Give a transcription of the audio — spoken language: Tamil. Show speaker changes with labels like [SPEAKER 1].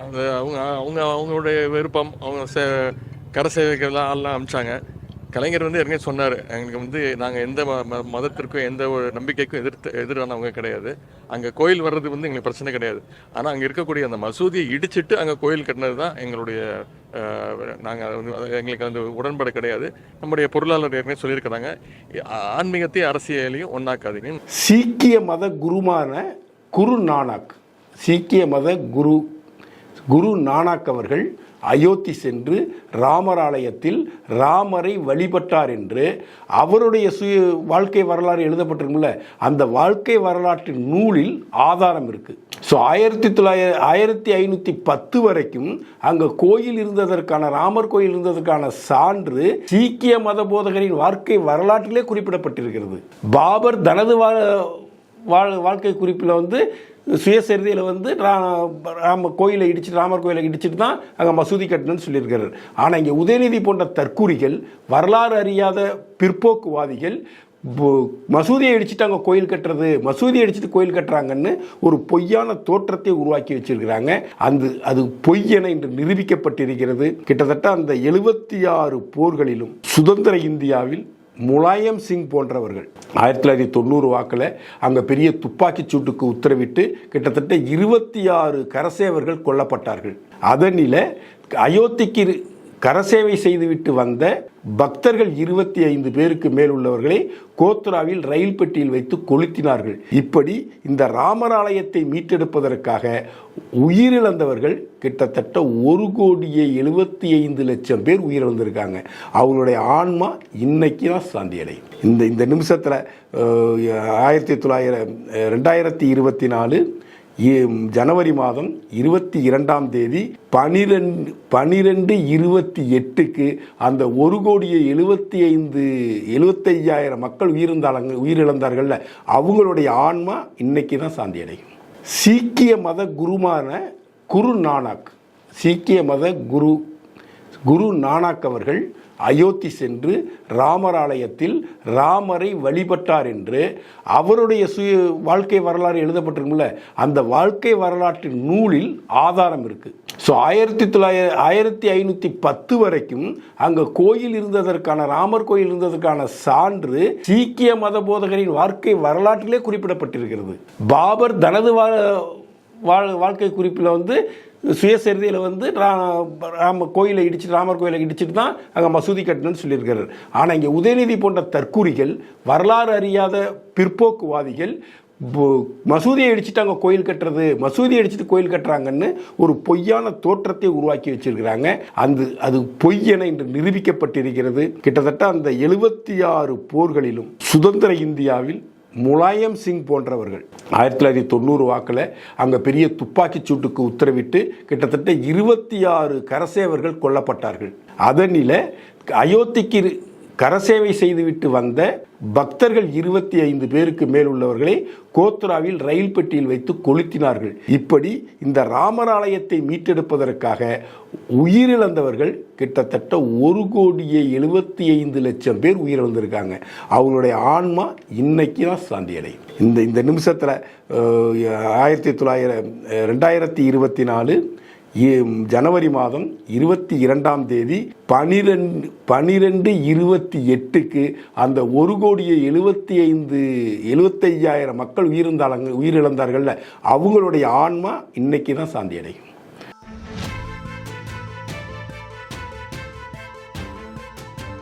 [SPEAKER 1] அது அவங்க அவங்க அவங்களுடைய விருப்பம் அவங்க சே கரை சேவைக்கெல்லாம் ஆள்லாம் அமிச்சாங்க. கலைஞர் வந்து ஏற்கனவே சொன்னார் எங்களுக்கு வந்து நாங்கள் எந்த ம ம- மதத்திற்கும் எந்த ஒரு நம்பிக்கைக்கும் எதிர்த்து எதிரானவங்க கிடையாது. அங்கே கோயில் வர்றது வந்து எங்களுக்கு பிரச்சனை கிடையாது. ஆனால் அங்கே இருக்கக்கூடிய அந்த மசூதியை இடிச்சிட்டு அங்கே கோயில் கட்டினது தான் எங்களுடைய நாங்கள் வந்து அது எங்களுக்கு அந்த உடன்பாடு கிடையாது. நம்முடைய பொருளாளர் ஏற்கனவே சொல்லியிருக்கிறாங்க. ஆன்மீகத்தையும் அரசியலையும் ஒன்றாக்காதீங்க
[SPEAKER 2] சீக்கிய மத குருமான குரு நானாக். சீக்கிய மத குரு குரு நானாக் அவர்கள் அயோத்தி சென்று ராமர் ஆலயத்தில் ராமரை வழிபட்டார் என்று அவருடைய சுய வாழ்க்கை வரலாறு எழுதப்பட்டிருக்கும்ல அந்த வாழ்க்கை வரலாற்றின் நூலில் ஆதாரம் இருக்குது ஸோ ஆயிரத்தி தொள்ளாயிர ஆயிரத்தி ஐநூற்றி பத்து வரைக்கும் அங்கே கோயில் இருந்ததற்கான ராமர் கோயில் இருந்ததற்கான சான்று சீக்கிய மத போதகரின் வாழ்க்கை வரலாற்றிலே குறிப்பிடப்பட்டிருக்கிறது. பாபர் தனது வா வாழ்க்கை குறிப்பில் வந்து சுயசரிதையில் வந்து ரா- ராம கோயிலை இடிச்சுட்டு ராமர் கோயிலை இடிச்சிட்டு தான் அங்கே மசூதி கட்டணும்னு சொல்லியிருக்கிறார். ஆனால் இங்கே உதயநிதி போன்ற தற்கூரிகள் வரலாறு அறியாத பிற்போக்குவாதிகள் மசூதியை அடிச்சுட்டு அங்கே கோயில் கட்டுறது மசூதியை அடிச்சுட்டு கோயில் கட்டுறாங்கன்னு ஒரு பொய்யான தோற்றத்தை உருவாக்கி வச்சிருக்கிறாங்க. அந்த அது பொய் என இன்று நிரூபிக்கப்பட்டிருக்கிறது. கிட்டத்தட்ட அந்த எழுபத்தி ஆறு போர்களிலும் சுதந்திர இந்தியாவில் முலாயம் சிங் போன்றவர்கள். ஆயிரத்தி தொள்ளாயிரத்தி தொண்ணூறு வாக்கில் அங்கே பெரிய துப்பாக்கிச் சூட்டுக்கு உத்தரவிட்டு கிட்டத்தட்ட இருபத்தி ஆறு கரசேவர்கள் கொல்லப்பட்டார்கள். அதனில் அயோத்திக்கு கரசேவை செய்துவிட்டு வந்த பக்தர்கள் இருபத்தி ஐந்து பேருக்கு மேல் உள்ளவர்களை கோத்ராவில் ரயில் பெட்டியில் வைத்து கொளுத்தினார்கள். இப்படி இந்த ராமர் ஆலயத்தை மீட்டெடுப்பதற்காக உயிரிழந்தவர்கள் கிட்டத்தட்ட ஒரு கோடியே எழுபத்தி ஐந்து லட்சம் பேர் உயிரிழந்திருக்காங்க. அவங்களுடைய ஆன்மா இன்னைக்கு தான் சாந்தி அடையும் இந்த இந்த நிமிஷத்தில் ஆயிரத்தி தொள்ளாயிரம் ரெண்டாயிரத்தி இருபத்தி நாலு ஜனவரி மாதம் இருபத்தி இரண்டாம் தேதி பனிரெண்டு பனிரெண்டு இருபத்தி எட்டுக்கு அந்த ஒரு கோடியே எழுபத்தி ஐந்து எழுபத்தையாயிரம் மக்கள் உயிரிழந்தாங்க உயிரிழந்தார்கள்ல அவங்களுடைய ஆன்மா இன்னைக்கு தான் சாந்தி அடையும் சீக்கிய மத குருமான குரு நானாக் சீக்கிய மத குரு குரு நானாக் அவர்கள் அயோத்தி சென்று ராமர் ஆலயத்தில் ராமரை வழிபட்டார் என்று அவருடைய சுய வாழ்க்கை வரலாறு எழுதப்பட்டிருக்கும்ல அந்த வாழ்க்கை வரலாற்றின் நூலில் ஆதாரம் இருக்குது ஸோ ஆயிரத்தி தொள்ளாயிர ஆயிரத்தி ஐநூற்றி பத்து வரைக்கும் அங்கே கோயில் இருந்ததற்கான ராமர் கோயில் இருந்ததற்கான சான்று சீக்கிய மத போதகரின் வாழ்க்கை வரலாற்றிலே குறிப்பிடப்பட்டிருக்கிறது. பாபர் தனது வா வாழ் வாழ்க்கை குறிப்பில் வந்து சுயசரிதையில் வந்து ராம கோயிலை இடிச்சுட்டு ராமர் கோயிலை இடிச்சிட்டு தான் அங்கே மசூதி கட்டணும்னு சொல்லியிருக்கிறார் ஆனால் இங்கே உதயநிதி போன்ற தற்கூரிகள் வரலாறு அறியாத பிற்போக்குவாதிகள் மசூதியை அடிச்சுட்டு அங்கே கோயில் கட்டுறது மசூதியை அடிச்சுட்டு கோயில் கட்டுறாங்கன்னு ஒரு பொய்யான தோற்றத்தை உருவாக்கி வச்சிருக்கிறாங்க. அந்த அது பொய் என இன்று நிரூபிக்கப்பட்டிருக்கிறது. கிட்டத்தட்ட அந்த எழுபத்தி ஆறு போர்களிலும் சுதந்திர இந்தியாவில் முலாயம் சிங் போன்றவர்கள். ஆயிரத்தி தொள்ளாயிரத்தி தொண்ணூறு வாக்கில் அங்கே பெரிய துப்பாக்கி சூட்டுக்கு உத்தரவிட்டு கிட்டத்தட்ட இருபத்தி ஆறு கரசேவர்கள் கொல்லப்பட்டார்கள். அதனில் அயோத்திக்கு கரசேவை செய்துவிட்டு வந்த பக்தர்கள் இருபத்தி ஐந்து பேருக்கு மேல் உள்ளவர்களை கோத்ராவில் ரயில் பெட்டியில் வைத்து கொளுத்தினார்கள். இப்படி இந்த ராமர் ஆலயத்தை மீட்டெடுப்பதற்காக உயிரிழந்தவர்கள் கிட்டத்தட்ட ஒரு கோடியே எழுபத்தி ஐந்து லட்சம் பேர் உயிரிழந்திருக்காங்க. அவங்களுடைய ஆன்மா இன்னைக்கு தான் சாந்தி அடையும் இந்த இந்த நிமிஷத்தில் ஆயிரத்தி தொள்ளாயிரம் ரெண்டாயிரத்தி இருபத்தி நாலு ஜனவரி மாதம் இருபத்தி இரண்டாம் தேதி பனிரெண்டு பனிரெண்டு இருபத்தி எட்டுக்கு அந்த ஒரு கோடியே எழுபத்தி ஐந்து எழுபத்தையாயிரம் மக்கள் உயிரிழந்தாங்க உயிரிழந்தார்கள்ல. அவங்களுடைய ஆன்மா இன்னைக்கு தான் சாந்தி அடையும்